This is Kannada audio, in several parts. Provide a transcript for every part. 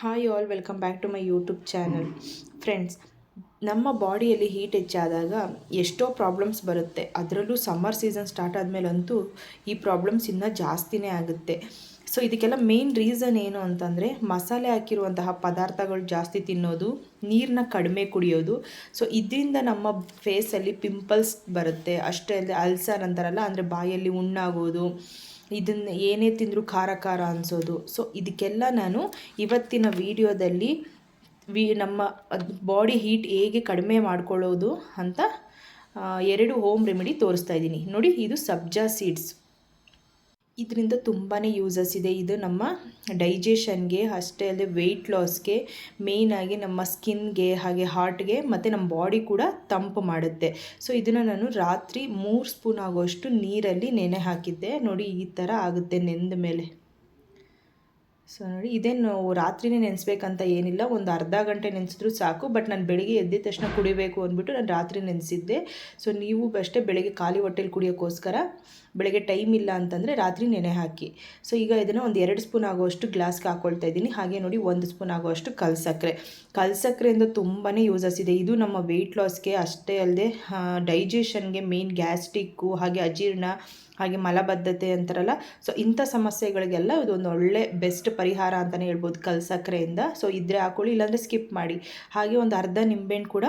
Hi all welcome back to my YouTube channel friends ನಮ್ಮ ಬಾಡಿಯಲ್ಲಿ ಹೀಟ್ ಹೆಚ್ಚಾದಾಗ ಎಷ್ಟೋ ಪ್ರಾಬ್ಲಮ್ಸ್ ಬರುತ್ತೆ. ಅದರಲ್ಲೂ ಸಮ್ಮರ್ ಸೀಸನ್ ಸ್ಟಾರ್ಟ್ ಆದಮೇಲಂತೂ ಈ ಪ್ರಾಬ್ಲಮ್ಸ್ ಇನ್ನೂ ಜಾಸ್ತಿನೇ ಆಗುತ್ತೆ. ಸೊ ಇದಕ್ಕೆಲ್ಲ ಮೇನ್ ರೀಸನ್ ಏನು ಅಂತಂದರೆ ಮಸಾಲೆ ಹಾಕಿರುವಂತಹ ಪದಾರ್ಥಗಳು ಜಾಸ್ತಿ ತಿನ್ನೋದು ನೀರನ್ನ ಕಡಿಮೆ ಕುಡಿಯೋದು. ಸೊ ಇದರಿಂದ ನಮ್ಮ ಫೇಸಲ್ಲಿ ಪಿಂಪಲ್ಸ್ ಬರುತ್ತೆ. ಅಷ್ಟೇ ಅಲ್ಸರ್ ಅಂತಾರಲ್ಲ, ಅಂದರೆ ಬಾಯಲ್ಲಿ ಹುಣ್ಣಾಗೋದು ಇದನ್ನು ಏನೇ ತಿಂದರೂ ಖಾರ ಖಾರ ಅನಿಸೋದು. ಸೊ ಇದಕ್ಕೆಲ್ಲ ನಾನು ಇವತ್ತಿನ ವಿಡಿಯೋದಲ್ಲಿ ವಿ, ನಮ್ಮ ಬಾಡಿ ಹೀಟ್ ಹೇಗೆ ಕಡಿಮೆ ಮಾಡ್ಕೊಳ್ಳೋದು ಅಂತ ಎರಡು ಹೋಮ್ ರೆಮಿಡಿ ತೋರಿಸ್ತಾ ಇದ್ದೀನಿ. ನೋಡಿ, ಇದು ಸಬ್ಜಾ ಸೀಡ್ಸ್ ಇದರಿಂದ ತುಂಬಾ ಯೂಸಸ್ ಇದೆ. ಇದು ನಮ್ಮ ಡೈಜೆಷನ್ಗೆ ಅಷ್ಟೇ ಅಲ್ಲದೆ ವೆಯ್ಟ್ ಲಾಸ್ಗೆ ಮೇಯ್ನಾಗಿ ನಮ್ಮ ಸ್ಕಿನ್ಗೆ ಹಾಗೆ ಹಾರ್ಟ್ಗೆ ಮತ್ತು ನಮ್ಮ ಬಾಡಿ ಕೂಡ ತಂಪು ಮಾಡುತ್ತೆ. ಸೊ ಇದನ್ನು ನಾನು ರಾತ್ರಿ ಮೂರು ಸ್ಪೂನ್ ಆಗೋಷ್ಟು ನೀರಲ್ಲಿ ನೆನೆ ಹಾಕಿದ್ದೆ. ನೋಡಿ ಈ ಥರ ಆಗುತ್ತೆ ನೆಂದ ಮೇಲೆ. ಸೊ ನೋಡಿ ಇದೇನು ರಾತ್ರಿನೇ ನೆನೆಸ್ಬೇಕಂತ ಏನಿಲ್ಲ. ಒಂದು ಅರ್ಧ ಗಂಟೆ ನೆನೆಸಿದ್ರು ಸಾಕು. ಬಟ್ ನಾನು ಬೆಳಿಗ್ಗೆ ಎದ್ದಿದ ತಕ್ಷಣ ಕುಡಿಬೇಕು ಅಂದ್ಬಿಟ್ಟು ನಾನು ರಾತ್ರಿ ನೆನೆಸಿದ್ದೆ. ಸೊ ನೀವು ಅಷ್ಟೇ ಬೆಳಗ್ಗೆ ಖಾಲಿ ಹೊಟ್ಟೆಲಿ ಕುಡಿಯೋಕ್ಕೋಸ್ಕರ ಬೆಳಗ್ಗೆ ಟೈಮ್ ಇಲ್ಲ ಅಂತಂದರೆ ರಾತ್ರಿ ನೆನೆ ಹಾಕಿ. ಸೊ ಈಗ ಇದನ್ನು ಒಂದು ಎರಡು ಸ್ಪೂನ್ ಆಗುವಷ್ಟು ಗ್ಲಾಸ್ಗೆ ಹಾಕ್ಕೊಳ್ತಾ ಇದ್ದೀನಿ. ಹಾಗೆ ನೋಡಿ ಒಂದು ಸ್ಪೂನ್ ಆಗುವಷ್ಟು ಕಲ್ ಸಕ್ಕರೆ ಕಲ್ ಸಕ್ಕರೆಯಿಂದ ತುಂಬಾ ಯೂಸಸ್ ಇದೆ. ಇದು ನಮ್ಮ ವೆಯ್ಟ್ ಲಾಸ್ಗೆ ಅಷ್ಟೇ ಅಲ್ಲದೆ ಡೈಜೆಷನ್ಗೆ ಮೇನ್ ಗ್ಯಾಸ್ಟಿಕ್ಕು ಹಾಗೆ ಅಜೀರ್ಣ, ಹಾಗೆ ಮಲಬದ್ಧತೆ ಅಂತಾರಲ್ಲ. ಸೊ ಇಂಥ ಸಮಸ್ಯೆಗಳಿಗೆಲ್ಲ ಇದೊಂದು ಒಳ್ಳೆ ಬೆಸ್ಟ್ ಪರಿಹಾರ ಅಂತಲೇ ಹೇಳ್ಬೋದು ಕಲ್ ಸಕ್ಕರೆಯಿಂದ ಸೊ ಇದ್ರೆ ಹಾಕೊಳ್ಳಿ, ಇಲ್ಲಾಂದರೆ ಸ್ಕಿಪ್ ಮಾಡಿ. ಹಾಗೆ ಒಂದು ಅರ್ಧ ನಿಂಬೆಹಣ್ಣು ಕೂಡ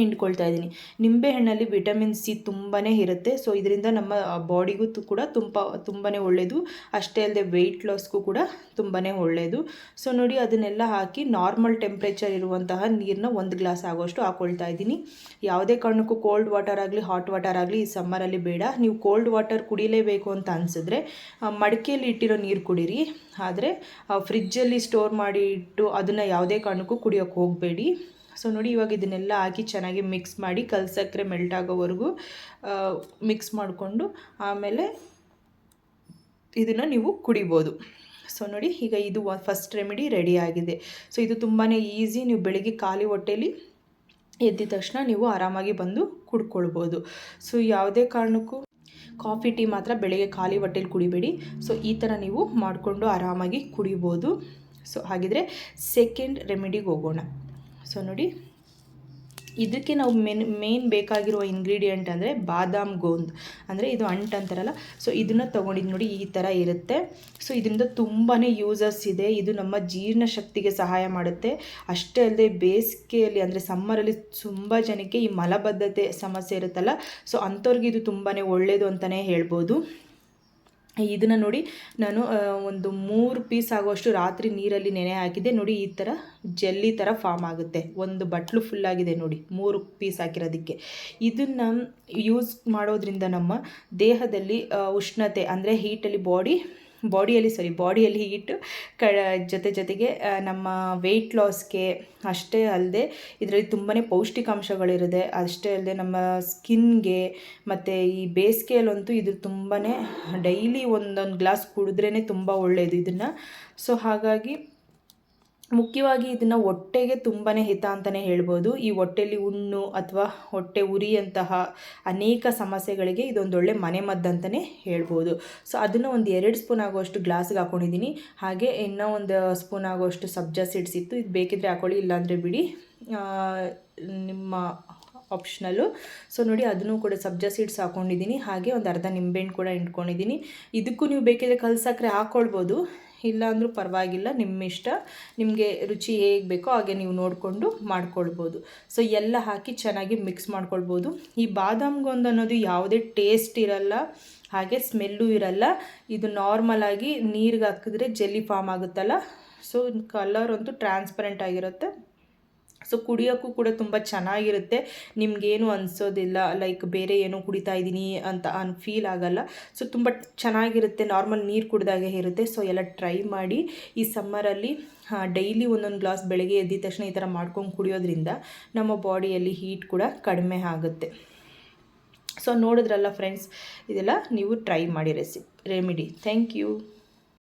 ಹಿಂಡ್ಕೊಳ್ತಾ ಇದ್ದೀನಿ. ನಿಂಬೆಹಣ್ಣಲ್ಲಿ ವಿಟಮಿನ್ ಸಿ ತುಂಬಾ ಇರುತ್ತೆ. ಸೊ ಇದರಿಂದ ನಮ್ಮ ಬಾಡಿಗೂ ಕೂಡ ತುಂಬ ತುಂಬಾ ಒಳ್ಳೆಯದು ಅಷ್ಟೇ ಅಲ್ಲದೆ ವೆಯ್ಟ್ ಲಾಸ್ಗೂ ಕೂಡ ತುಂಬಾ ಒಳ್ಳೆಯದು ಸೊ ನೋಡಿ ಅದನ್ನೆಲ್ಲ ಹಾಕಿ ನಾರ್ಮಲ್ ಟೆಂಪ್ರೇಚರ್ ಇರುವಂತಹ ನೀರನ್ನ ಒಂದು ಗ್ಲಾಸ್ ಆಗೋಷ್ಟು ಹಾಕೊಳ್ತಾ ಇದ್ದೀನಿ. ಯಾವುದೇ ಕಾರಣಕ್ಕೂ ಕೋಲ್ಡ್ ವಾಟರ್ ಆಗಲಿ ಹಾಟ್ ವಾಟರ್ ಆಗಲಿ ಈ ಸಮ್ಮರಲ್ಲಿ ಬೇಡ. ನೀವು ಕೋಲ್ಡ್ ವಾಟರ್ ಕುಡಿಲೇಬೇಕು ಅಂತ ಅನಿಸಿದ್ರೆ ಮಡಿಕೆಯಲ್ಲಿ ಇಟ್ಟಿರೋ ನೀರು ಕುಡೀರಿ. ಆದರೆ ಫ್ರಿಜ್ಜಲ್ಲಿ ಸ್ಟೋರ್ ಮಾಡಿ ಇಟ್ಟು ಅದನ್ನು ಯಾವುದೇ ಕಾರಣಕ್ಕೂ ಕುಡಿಯೋಕ್ಕೆ ಹೋಗಬೇಡಿ. ಸೊ ನೋಡಿ, ಇವಾಗ ಇದನ್ನೆಲ್ಲ ಹಾಕಿ ಚೆನ್ನಾಗಿ ಮಿಕ್ಸ್ ಮಾಡಿ ಕಲ್ಸಕ್ಕೆ ಮೆಲ್ಟ್ ಆಗೋವರೆಗೂ ಮಿಕ್ಸ್ ಮಾಡಿಕೊಂಡು ಆಮೇಲೆ ಇದನ್ನು ನೀವು ಕುಡಿಬೋದು. ಸೊ ನೋಡಿ, ಈಗ ಇದು ಫಸ್ಟ್ ರೆಮಿಡಿ ರೆಡಿ ಆಗಿದೆ. ಸೊ ಇದು ತುಂಬಾ ಈಸಿ ನೀವು ಬೆಳಿಗ್ಗೆ ಖಾಲಿ ಹೊಟ್ಟೆಲಿ ಎದ್ದಿದ ತಕ್ಷಣ ನೀವು ಆರಾಮಾಗಿ ಬಂದು ಕುಡ್ಕೊಳ್ಬೋದು. ಸೊ ಯಾವುದೇ ಕಾರಣಕ್ಕೂ ಕಾಫಿ, ಟೀ ಮಾತ್ರ ಬೆಳಗ್ಗೆ ಖಾಲಿ ಹೊಟ್ಟೆಲಿ ಕುಡಿಬೇಡಿ. ಸೊ ಈ ಥರ ನೀವು ಮಾಡಿಕೊಂಡು ಆರಾಮಾಗಿ ಕುಡಿಬೋದು. ಸೊ ಹಾಗಿದ್ರೆ ಸೆಕೆಂಡ್ ರೆಮಿಡಿಗೆ ಹೋಗೋಣ. ಸೊ ನೋಡಿ, ಇದಕ್ಕೆ ನಾವು ಮೇನ್ ಮೇನ್ ಬೇಕಾಗಿರುವ ಇಂಗ್ರೀಡಿಯೆಂಟ್ ಅಂದರೆ ಬಾದಾಮ್ ಗೋಂದ್. ಅಂದರೆ ಇದು ಅಂಟ್ ಅಂತಾರಲ್ಲ ಸೊ ಇದನ್ನು ತೊಗೊಂಡಿದ್ದು ನೋಡಿ ಈ ಥರ ಇರುತ್ತೆ. ಸೊ ಇದರಿಂದ ತುಂಬಾ ಯೂಸಸ್ ಇದೆ. ಇದು ನಮ್ಮ ಜೀರ್ಣಶಕ್ತಿಗೆ ಸಹಾಯ ಮಾಡುತ್ತೆ. ಅಷ್ಟೇ ಅಲ್ಲದೆ ಬೇಸಿಗೆಯಲ್ಲಿ ಅಂದರೆ ಸಮ್ಮರಲ್ಲಿ ತುಂಬ ಜನಕ್ಕೆ ಈ ಮಲಬದ್ಧತೆ ಸಮಸ್ಯೆ ಇರುತ್ತಲ್ಲ ಸೊ ಅಂಥವ್ರಿಗೆ ಇದು ತುಂಬಾ ಒಳ್ಳೆಯದು ಅಂತಲೇ ಹೇಳ್ಬೋದು. ಇದನ್ನು ನೋಡಿ ನಾನು ಒಂದು ಮೂರು ಪೀಸ್ ಆಗುವಷ್ಟು ರಾತ್ರಿ ನೀರಲ್ಲಿ ನೆನೆ ಹಾಕಿದೆ ನೋಡಿ, ಈ ಥರ ಜೆಲ್ಲಿ ಥರ ಫಾರ್ಮ್ ಆಗುತ್ತೆ. ಒಂದು ಬಟ್ಲು ಫುಲ್ಲಾಗಿದೆ ನೋಡಿ, ಮೂರು ಪೀಸ್ ಹಾಕಿರೋದಕ್ಕೆ. ಇದನ್ನು ಯೂಸ್ ಮಾಡೋದ್ರಿಂದ ನಮ್ಮ ದೇಹದಲ್ಲಿ ಉಷ್ಣತೆ ಅಂದರೆ ಹೀಟಲ್ಲಿ ಬಾಡಿ ಬಾಡಿಯಲ್ಲಿ ಸಾರಿ ಬಾಡಿಯಲ್ಲಿ ಹೀಗಿಟ್ಟು ಕ, ಜೊತೆ ಜೊತೆಗೆ ನಮ್ಮ ವೆಯ್ಟ್ ಲಾಸ್ಗೆ ಅಷ್ಟೇ ಅಲ್ಲದೆ ಇದರಲ್ಲಿ ತುಂಬಾ ಪೌಷ್ಟಿಕಾಂಶಗಳಿರುತ್ತೆ. ಅಷ್ಟೇ ಅಲ್ಲದೆ ನಮ್ಮ ಸ್ಕಿನ್ಗೆ ಮತ್ತು ಈ ಬೇಸಿಗೆಯಲ್ಲಂತೂ ಇದು ತುಂಬಾ ಡೈಲಿ ಒಂದೊಂದು ಗ್ಲಾಸ್ ಕುಡಿದ್ರೇ ತುಂಬ ಒಳ್ಳೆಯದು ಇದನ್ನು. ಸೊ ಹಾಗಾಗಿ ಮುಖ್ಯವಾಗಿ ಇದನ್ನು ಹೊಟ್ಟೆಗೆ ತುಂಬಾ ಹಿತ ಅಂತಲೇ ಹೇಳ್ಬೋದು. ಈ ಹೊಟ್ಟೆಲಿ ಹುಣ್ಣು ಅಥವಾ ಹೊಟ್ಟೆ ಉರಿಯಂತಹ ಅನೇಕ ಸಮಸ್ಯೆಗಳಿಗೆ ಇದೊಂದೊಳ್ಳೆ ಮನೆಮದ್ದು ಅಂತಲೇ ಹೇಳ್ಬೋದು. ಸೊ ಅದನ್ನು ಒಂದು ಎರಡು ಸ್ಪೂನ್ ಆಗುವಷ್ಟು ಗ್ಲಾಸ್ಗೆ ಹಾಕ್ಕೊಂಡಿದ್ದೀನಿ ಹಾಗೆ ಇನ್ನೂ ಒಂದು ಸ್ಪೂನ್ ಆಗುವಷ್ಟು ಸಬ್ಜಾ ಸೀಡ್ಸ್ ಇತ್ತು. ಇದು ಬೇಕಿದ್ರೆ ಹಾಕೊಳ್ಳಿ, ಇಲ್ಲಾಂದರೆ ಬಿಡಿ. ನಿಮ್ಮ ಆಪ್ಷನಲ್ಲು. ಸೊ ನೋಡಿ ಅದನ್ನು ಕೂಡ ಸಬ್ಜಾ ಸೀಡ್ಸ್ ಹಾಕ್ಕೊಂಡಿದ್ದೀನಿ ಹಾಗೆ ಒಂದು ಅರ್ಧ ನಿಂಬೆಹಣ್ಣು ಕೂಡ ಇಟ್ಕೊಂಡಿದ್ದೀನಿ. ಇದಕ್ಕೂ ನೀವು ಬೇಕಿದ್ರೆ ಕಲ್ಸಕ್ರೆ ಹಾಕ್ಕೊಳ್ಬೋದು ಇಲ್ಲ ಅಂದರೂ ಪರವಾಗಿಲ್ಲ ನಿಮ್ಮ ಇಷ್ಟ ನಿಮಗೆ ರುಚಿ ಹೇಗೆ ಬೇಕೋ ಹಾಗೆ ನೀವು ನೋಡಿಕೊಂಡು ಮಾಡ್ಕೊಳ್ಬೋದು. ಸೊ ಎಲ್ಲ ಹಾಕಿ ಚೆನ್ನಾಗಿ ಮಿಕ್ಸ್ ಮಾಡ್ಕೊಳ್ಬೋದು. ಈ ಬಾದಾಮ್ಗೊಂದು ಅನ್ನೋದು ಯಾವುದೇ ಟೇಸ್ಟ್ ಇರಲ್ಲ, ಹಾಗೆ ಸ್ಮೆಲ್ಲು ಇರಲ್ಲ. ಇದು ನಾರ್ಮಲ್ ಆಗಿ ನೀರಿಗೆ ಹಾಕಿದ್ರೆ ಜೆಲ್ಲಿ ಫಾರ್ಮ್ ಆಗುತ್ತಲ್ಲ? ಸೊ ಕಲರ್ ಅಂತೂ ಟ್ರಾನ್ಸ್ಪರೆಂಟ್ ಆಗಿರುತ್ತೆ. ಸೊ ಕುಡಿಯೋಕ್ಕೂ ಕೂಡ ತುಂಬ ಚೆನ್ನಾಗಿರುತ್ತೆ. ನಿಮಗೇನು ಅನಿಸೋದಿಲ್ಲ ಲೈಕ್ ಬೇರೆ ಏನೋ ಕುಡಿತಾ ಇದ್ದೀನಿ ಅಂತ ಅನ್ ಫೀಲ್ ಆಗಲ್ಲ. ಸೊ ತುಂಬ ಚೆನ್ನಾಗಿರುತ್ತೆ. ನಾರ್ಮಲ್ ನೀರು ಕುಡಿದಾಗೆ ಇರುತ್ತೆ. ಸೊ ಎಲ್ಲ ಟ್ರೈ ಮಾಡಿ ಈ ಸಮ್ಮರಲ್ಲಿ ಡೈಲಿ ಒಂದೊಂದು ಗ್ಲಾಸ್ ಬೆಳಗ್ಗೆ ಎದ್ದಿದ ತಕ್ಷಣ ಈ ಥರ ಮಾಡ್ಕೊಂಡು ಕುಡಿಯೋದ್ರಿಂದ ನಮ್ಮ ಬಾಡಿಯಲ್ಲಿ ಹೀಟ್ ಕೂಡ ಕಡಿಮೆ ಆಗುತ್ತೆ. ಸೊ ನೋಡಿದ್ರಲ್ಲ ಫ್ರೆಂಡ್ಸ್ ಇದೆಲ್ಲ ನೀವು ಟ್ರೈ ಮಾಡಿ ರೆಸಿ ರೆಮಿಡಿ ಥ್ಯಾಂಕ್ ಯು